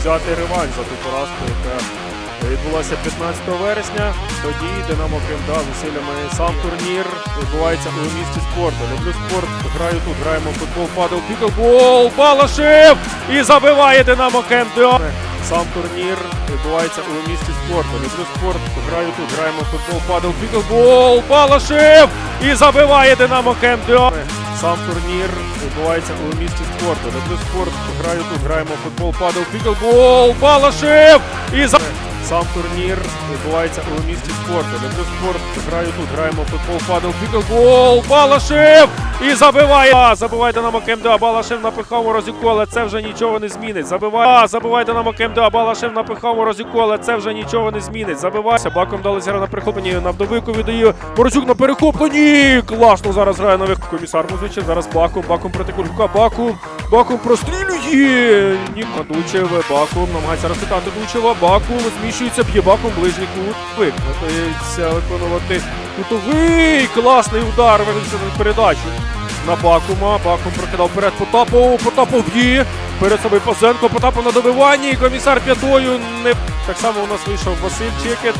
взяти реванш за ту поразку, яка відбулася 15 вересня. Тоді Динамо Кремда з усиллями сам турнір. Відбувається у місті спорту. Люблю спорт, граю тут, граємо футбол, падав піклбол, Балашев! І забиває Динамо Кремда. Сам турнір відбувається у місті спорту. Люблю спорт, граю тут, граємо футбол, падав піклбол, Балашев! І забиває Динамо Кремда. Сам турнір відбувається у місті спорту. Люблю спорт, граю тут, граємо в футбол, падав піклбол, Балашев! І за... Сам турнір відбувається у місті спорту. Люблю спорт, граю тут, граємо футбол, падав піклбол, Балашев і забиває. А, забиває Динамо КМДА, Балашев напихав у розіку, але це вже нічого не змінить. Забиває. А, забиває Динамо КМДА, Балашев напихав у розіку, але це вже нічого не змінить. Забивається. Баком дали зігра на перехопленні. На вдовику віддає. Борочук на перехопленні. Класно зараз грає нових комісар Музичев. Зараз Баком. Баком проти Кулька. Баком. Баком прострілює. Ніко Дучев. Баком намагається розхитати Дучева. Баком зміщується, б'є Баком ближній кут. Вик. Готується виконувати кутовий. Класний удар. Вирішився на передачу. На Бакума. Бакум прокидав вперед Потапов. Потапов б'є. Перед собою Позенко. Потапов на добиванні. Комісар п'ятою. Не... Так само у нас вийшов Василь Чекет.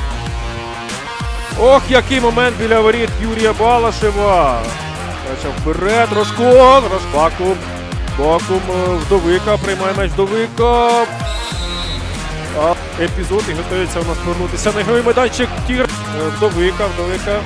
Ох, який момент біля воріт Юрія Балашева. Вперед. Рожко. Рош... Бакум. Е, вдовика. Приймає меч вдовика. А, епізод і готується у нас повернутися на ігровий майданчик. Тігр. Е, Вдовика, вдовика.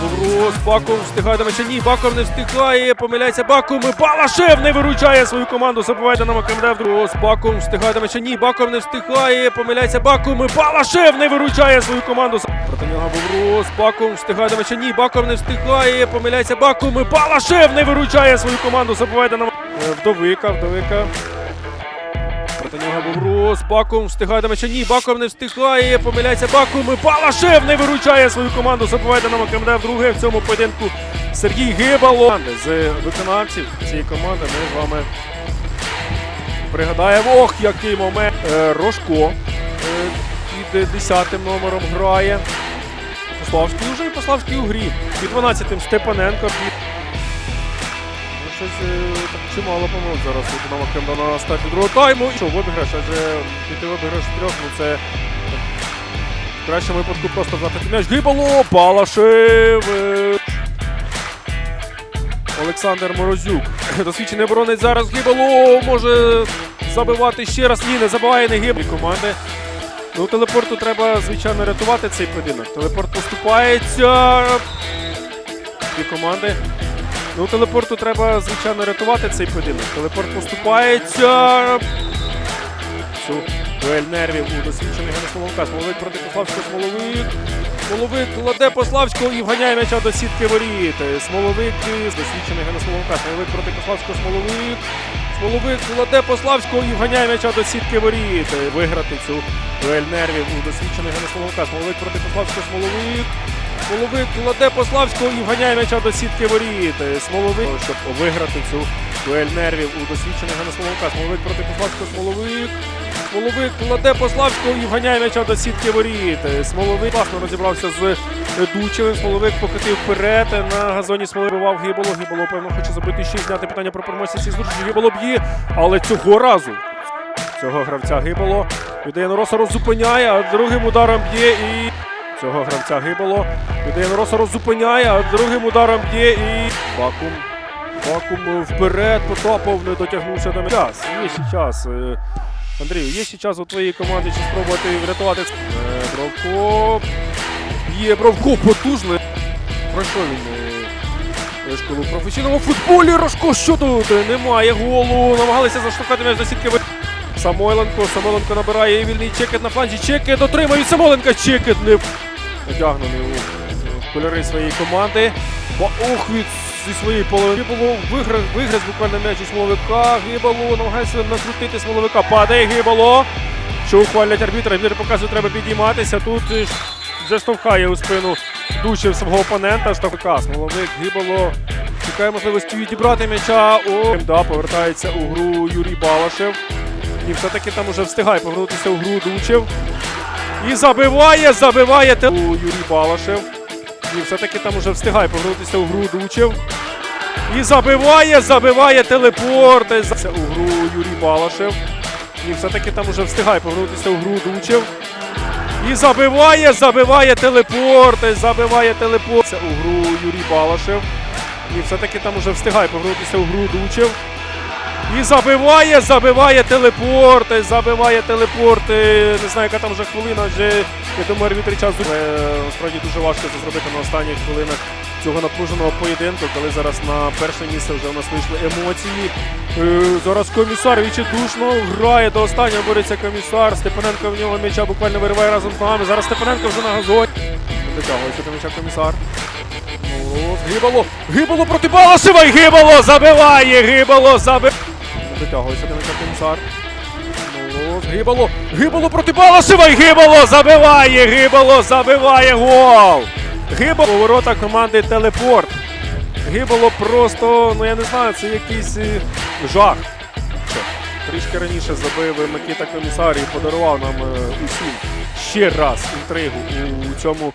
Бобрус. Бакум встигає до м'яча. Ні, Баком не встигає. Помиляється Бакум. І Балашев не виручає свою команду. Забиває на вдруг. Бакум встигає до м'яча. Ні, Баком не встигає. Помиляється Бакум. І Балашев не виручає свою команду. Проти нього Бобрус. Бакум встигає до м'яча. Ні, Баком не встигає. Помиляється Бакум. І Балашев не виручає свою команду. Забиває на Вдовика, вдовика. Проти нього Бобрус. Бакум встигає до м'яча. Ні, Баком не встигає. Помиляється Бакум. І Балашев не виручає свою команду. Забиває Динамо КМД вдруге в цьому поєдинку. Сергій Гибало. З виконавців цієї команди ми з вами пригадаємо. Ох, який момент. Е, Рожко е, під 10 номером грає. Пославський вже і Пославський у грі. Під 12-м Степаненко. Під... Щось е, так чимало помилок зараз у Динамо Кремда на старті другого тайму. Що, в адже піти в обіграш трьох, ну це в кращому випадку просто втратити м'яч. Гибало, Балашев. е, Олександр Морозюк. Досвідчений оборонець зараз Гибало може забивати ще раз. Ні, не забиває не Гибало. команди. Ну, телепорту треба, звичайно, рятувати цей поєдинок. Телепорт поступається. Дві команди. Ну, телепорту треба, звичайно, рятувати цей поєдинок. Телепорт поступається. Цю дуель нервів у досвідчених Ганна Смоловка. Смоловик проти Пославського Смоловик. Смоловик кладе Пославського і вганяє м'яча до сітки воріт. Смоловик з досвідчених Ганна Смоловка. Смоловик проти Пославського Смоловик. Смоловик кладе Пославського і вганяє м'яча до сітки воріт. Виграти цю дуель нервів у досвідчених Ганна Смоловка. Смоловик проти Пославського Смоловик. Смоловик кладе Пославського і вганяє м'яча до сітки воріт. Смоловик, щоб виграти цю дуель нервів у досвідчених Ганна Смоловка. Смоловик проти Пославського Смоловик. Смоловик кладе Пославського і вганяє м'яча до сітки воріт. Смоловик класно розібрався з Дучевим. Смоловик покотив вперед. На газоні Смоловик вбивав Гіболо. Гіболо, певно, хоче забити ще й зняти питання про цієї зустрічі. Гіболо б'є, але цього разу цього гравця Гиболо. Віддає Нороса роззупиняє, а другим ударом б'є і. Цього гравця Гиболо. Віддає Нороса роззупиняє, а другим ударом б'є і. Бакум. Бакум вперед. Потапов не дотягнувся до. Час. Є ще час. Е, Андрію, є ще час у твоїй команді чи спробувати врятувати. Е, Бровко. Б'є Бровко потужний. Пройшов він е, школу в футболі. Рожко, що тут? Немає голу. Намагалися заштовхати м'яч до сітки. Самойленко. Самойленко набирає вільний чекет на фланзі. Чекет отримує Самойленка. Чекет не одягнений у кольори своєї команди. Ох, від зі своєї половини було виграв, буквально м'яч у Смоловика. Гибало намагається накрутити Смоловика. Падає Гибало. Що ухвалять арбітра. Арбітр показує, треба підійматися. Тут е, вже штовхає у спину дучив свого опонента. Штовхика. Смоловик Гибало. Чекає можливості відібрати м'яча. О, да, повертається у гру Юрій Балашев. І все-таки там уже встигає повернутися у гру Дучев. І забиває, забиває у Юрій Балашев. І все-таки там уже встигає повернутися у гру Дучев. І забиває, забиває телепорт. У гру Юрій Балашев. І все-таки там уже встигає повернутися у гру Дучев. І забиває, забиває телепорт, забиває телепорт. У гру Юрій Балашев. І все-таки там уже встигає повернутися у гру Дучев. І забиває, забиває телепорт, забиває телепорт. Е, Не знаю, яка там вже хвилина, адже я думаю, арбітри час Е, Насправді дуже важко це зробити на останніх хвилинах цього напруженого поєдинку, коли зараз на перше місце вже у нас вийшли емоції. Е, Зараз комісар відчайдушно грає до останнього бореться комісар. Степаненко в нього м'яча буквально вириває разом з ногами. Зараз Степаненко вже на газоні. Дотягується до м'яча комісар. Гибало, Гибало проти Балашева Гибало забиває, Гибало забиває. Дотягується до м'яча комісар. Гибало, Гибало проти Балашева і Гибало забиває, Гибало забиває гол. Гибало у ворота команди Телепорт. Гибало просто, ну я не знаю, це якийсь е, жах. Трішки раніше забив Микита Комісар і подарував нам е, усім ще раз інтригу у цьому